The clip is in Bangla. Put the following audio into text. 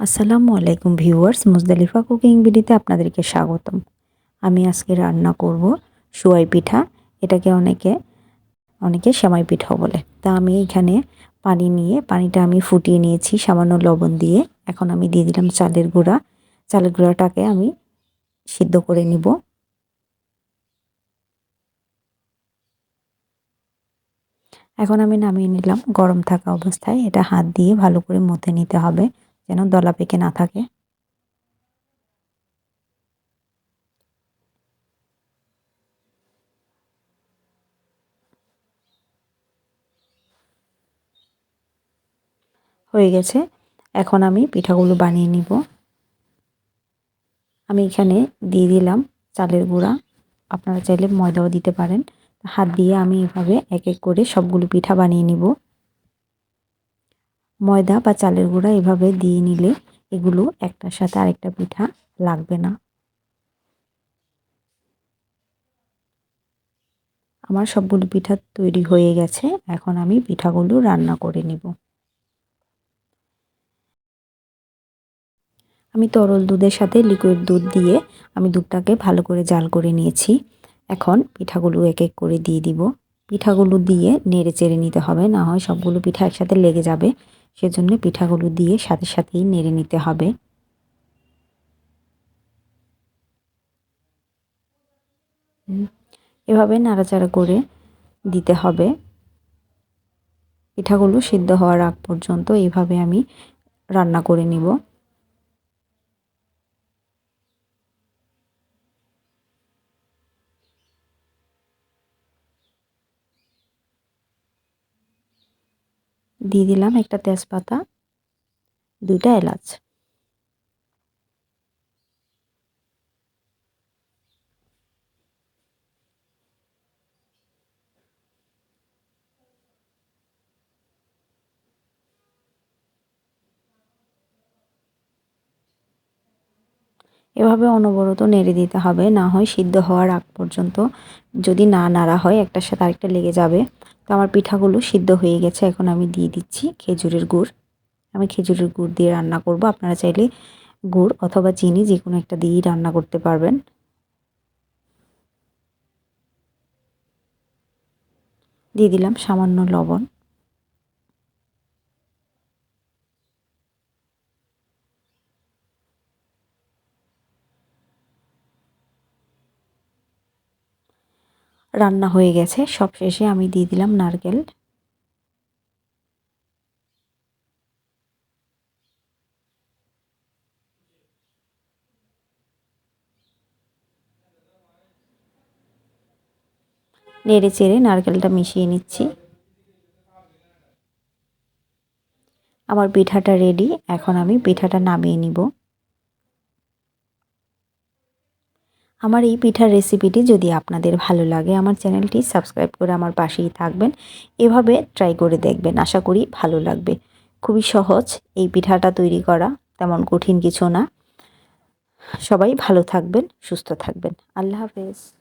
আসসালামু আলাইকুম ভিউয়ার্স, মুজদালিফা কুকিং বিডিতে আপনাদেরকে স্বাগতম। আমি আজকে রান্না করব সোয়াই পিঠা। এটাকে অনেকে অনেকে সেমাই পিঠাও বলে। তা আমি এখানে পানি নিয়ে, পানিটা আমি ফুটিয়ে নিয়েছি সামান্য লবণ দিয়ে। এখন আমি দিয়ে দিলাম চালের গুঁড়া। চালের গুঁড়াটাকে আমি সিদ্ধ করে নিব। এখন আমি নামিয়ে নিলাম গরম থাকা অবস্থায়। এটা হাত দিয়ে ভালো করে মথে নিতে হবে। যেন দলা পেকে না থাকে। হয়ে গেছে। এখন আমি পিঠাগুলো বানিয়ে নিব। আমি এখানে দিয়ে দিলাম চালের গুঁড়া। আপনারা চাইলে ময়দাও দিতে পারেন। হাত দিয়ে আমি এভাবে এক এক করে সবগুলো পিঠা বানিয়ে নিব। ময়দা বা চালের গুঁড়া এভাবে দিয়ে নিলে এগুলো একটার সাথে আরেকটা পিঠা লাগবে না। আমার সবগুলো পিঠা তৈরি হয়ে গেছে, এখন আমি পিঠাগুলো রান্না করে নিব। আমি তরল দুধের সাথে লিকুইড দুধ দিয়ে আমি দুধটাকে ভালো করে জাল করে নিয়েছি। এখন পিঠাগুলো এক এক করে দিয়ে দিব। পিঠাগুলো দিয়ে নেড়ে চেড়ে নিতে হবে, না হয় সবগুলো পিঠা একসাথে লেগে যাবে। সেজন্য পিঠাগুলো দিয়ে সাথে সাথেই নেড়ে নিতে হবে। এভাবে নাড়াচাড়া করে দিতে হবে। পিঠাগুলো সিদ্ধ হওয়ার আগ পর্যন্ত এইভাবে আমি রান্না করে নিব। দিয়ে দিলাম একটা তেজপাতা, দুইটা এলাচ। এভাবে অনবরত নেড়ে দিতে হবে, না হয় সিদ্ধ হওয়ার আগ পর্যন্ত। যদি না নাড়া হয়, একটার সাথে আরেকটা লেগে যাবে। তো আমার পিঠাগুলো সিদ্ধ হয়ে গেছে, এখন আমি দিয়ে দিচ্ছি খেজুরের গুড়। আমি খেজুরের গুড় দিয়ে রান্না করব। আপনারা চাইলে গুড় অথবা চিনি যে কোনো একটা দিয়েই রান্না করতে পারবেন। দিয়ে দিলাম সামান্য লবণ। রান্না হয়ে গেছে। সব শেষে আমি দিয়ে দিলাম নারকেল। নেড়ে চেড়ে নারকেলটা মিশিয়ে নিচ্ছি। আমার পিঠাটা রেডি এখন আমি পিঠাটা নামিয়ে নিব। আমার এই পিঠার রেসিপিটি যদি আপনাদের ভালো লাগে, আমার চ্যানেলটি সাবস্ক্রাইব করে আমার পাশেই থাকবেন। এভাবে ট্রাই করে দেখবেন, আশা করি ভালো লাগবে। খুবই সহজ এই পিঠাটা তৈরি করা, তেমন কঠিন কিছু না। সবাই ভালো থাকবেন, সুস্থ থাকবেন। আল্লাহ হাফেজ।